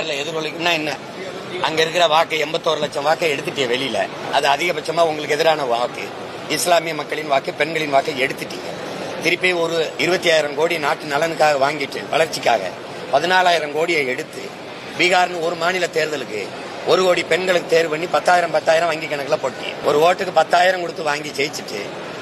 எஸ்ஐஆர்ல எதிரொலிக்கும்னா என்ன? அங்க இருக்கிற வாக்கு எண்பத்தோரு லட்சம் வாக்கை எடுத்துட்டீங்க வெளியில. அது அதிகபட்சமா உங்களுக்கு எதிரான வாக்கு. இஸ்லாமிய மக்களின் வாக்கு பெண்களின் வாக்கை எடுத்துட்டீங்க. திருப்பி ஒரு இருபத்தி ஆயிரம் கோடி நாட்டு நலனுக்காக வாங்கிட்டு வளர்ச்சிக்காக பதினாலாயிரம் கோடியை எடுத்து பீகார்னு ஒரு மாநில தேர்தலுக்கு ஒரு கோடி பெண்களுக்கு தேர்வு பண்ணி பத்தாயிரம் பத்தாயிரம் வங்கி கணக்கில் போட்டி ஒரு ஓட்டுக்கு பத்தாயிரம் கொடுத்து வாங்கி ஜெயிச்சுட்டு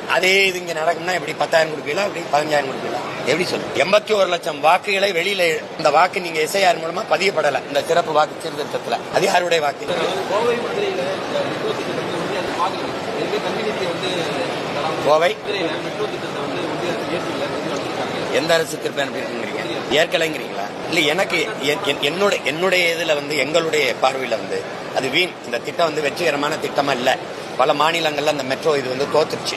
அதே இது இங்க நடக்கும்னா எப்படி பத்தாயிரம் கொடுக்கலாம் எப்படி பதினஞ்சாயிரம் கொடுக்கலாம் எப்படி சொல்லு? எண்பத்தி ஒரு லட்சம் வாக்குகளை வெளியில இந்த வாக்கு நீங்க எஸ்ஐஆர் மூலமா பதியப்படல இந்த சிறப்பு வாக்கு சீர்திருத்தத்துல. அது யாருடைய வாக்கு? கோவை. கோவை எந்த அரசு திருப்பி அனுப்பியிருக்கீங்க ஏற்கலைங்கிறீங்களா? இல்ல எனக்கு என்- என்- என்னோட என்னுடைய இதுல வந்து எங்களுடைய பார்வையில வந்து அது வீண். இந்த திட்டம் வந்து வெற்றிகரமான திட்டமா இல்ல பல மாநிலங்கள்ல அந்த மெட்ரோ இது வந்து தோத்துருச்சு.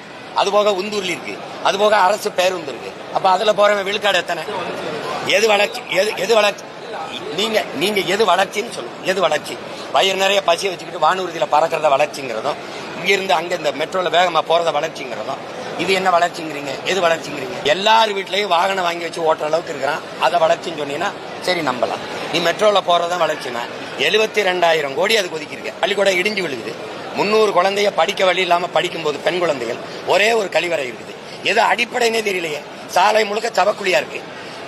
அது போக உந்தூர்ல இருக்கு. அது போக அரசு பேருந்து இருக்கு. அப்ப அதுல போறவன் விழுக்காடு எத்தனை? எது வளர்ச்சி எது எது வளர்ச்சி நீங்க நீங்க எது வளர்ச்சின்னு சொல்லுங்க. எது வளர்ச்சி வயிறு நிறைய பசியை வச்சுக்கிட்டு வானூர்தியில பறக்கிறத வளர்ச்சிங்கிறதும் இங்கிருந்து அங்க இந்த மெட்ரோல வேகமா போறத வளர்ச்சிங்கிறதும் இது என்ன வளர்ச்சிங்கிறீங்க எது வளர்ச்சிங்கிறீங்க எல்லார் வீட்லயும் வாகனம் வாங்கி வச்சு ஓட்டுற அளவுக்கு இருக்கிறான். அதை வளர்ச்சின்னு சொன்னீங்கன்னா சரி நம்பலாம். நீ மெட்ரோல போறதான் வளர்ச்சினா எழுபத்தி ரெண்டாயிரம் கோடி அதுக்கு ஒதுக்கியிருக்க பள்ளிக்கூடம் இடிஞ்சு விழுகுது. முந்நூறு குழந்தைய படிக்க வழி இல்லாம படிக்கும்போது பெண் குழந்தைகள் ஒரே ஒரு கழிவறை இருக்குது. எது அடிப்படைனே தெரியலையே. சாலை முழுக்க சவக்குழியா இருக்கு.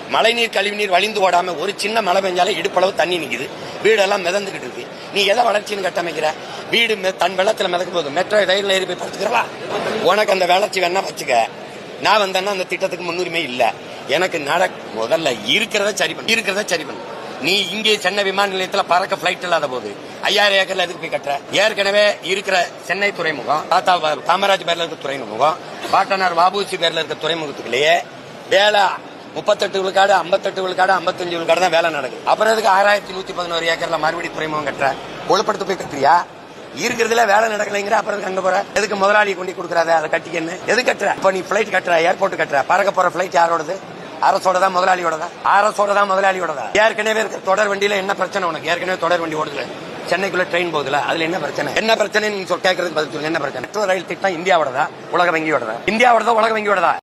மழைநீர் கழிவுநீர் வழிந்து ஓடாம ஒரு சின்ன மழை பெஞ்சாலே இடுப்பளவு தண்ணி நிக்குது. வீடெல்லாம் மிதந்துகிட்டு இருக்கு. நீ எதை வளர்ச்சின்னு கட்டமைக்கிற? வீடு மெ- தன் வெள்ளத்துல மிதக்கும் போது மெட்ரோ ரயில் ஏறி போய் படுத்துக்கிறவா? உனக்கு அந்த வளர்ச்சி வேணா வச்சுக்க. நான் வந்தேன்னா அந்த திட்டத்துக்கு முன்னுரிமை இல்ல. எனக்கு நட முதல்ல இருக்கிறத சரி பண்ணு. இருக்கிறத சரி பண்ணு. நீ இங்கே சென்னை விமான நிலையத்தில் பறக்க பிளைட் இல்லாத போது ஐயாயிரம் ஏக்கர்ல எதுக்கு போய் கட்டுற? ஏற்கனவே இருக்கிற சென்னை துறைமுகம் தாத்தா காமராஜ் பேர்ல இருக்க துறைமுகம் பாட்டனார் வாபூசி பேர்ல இருக்க துறைமுகத்துக்குள்ளேயே வேலை. முப்பத்தெட்டு விழுக்காடு ஐம்பத்தெட்டு விழுக்காடு ஐம்பத்தஞ்சு விழுக்காடு தான் வேலை நடக்குது. அப்புறம் எதுக்கு ஆறாயிரத்தி நூத்தி பதினோரு ஏக்கர்ல மறுபடியும் துறைமுகம் கட்டுற? ஒழுப்படுத்து போய் கட்டுறியா? இருக்கிறதுல வேலை நடக்கலைங்கிற அப்புறம் அங்க போற? எதுக்கு முதலாளி கொண்டு கொடுக்குறாத? அதை கட்டிக்கன்னு. எது கட்டுற? இப்ப நீ பிளைட் கட்டுற ஏர்போர்ட் கட்டுற. பறக்க போற பிளைட் யாரோடது? அரசோட தான் முதலாளியோடதா? அரசோட தான் முதலாளியோடதா? ஏற்கனவே இருக்க தொடர் வண்டியில என்ன பிரச்சனை உனக்கு? ஏற்கனவே தொடர் வண்டி ஓடுதுல. சென்னைக்குள்ள ட்ரெயின் போகுதுல. அதுல என்ன பிரச்சனை? என்ன பிரச்சனை நீங்க கேட்கறதுக்கு பதில் சொல்லுங்க என்ன பிரச்சனை? மெட்ரோ ரயில் திட்டம் இந்தியாவோடதா? உலக வங்கியோடதா? இந்தியாவோடதா உலக வங்கியோடதா?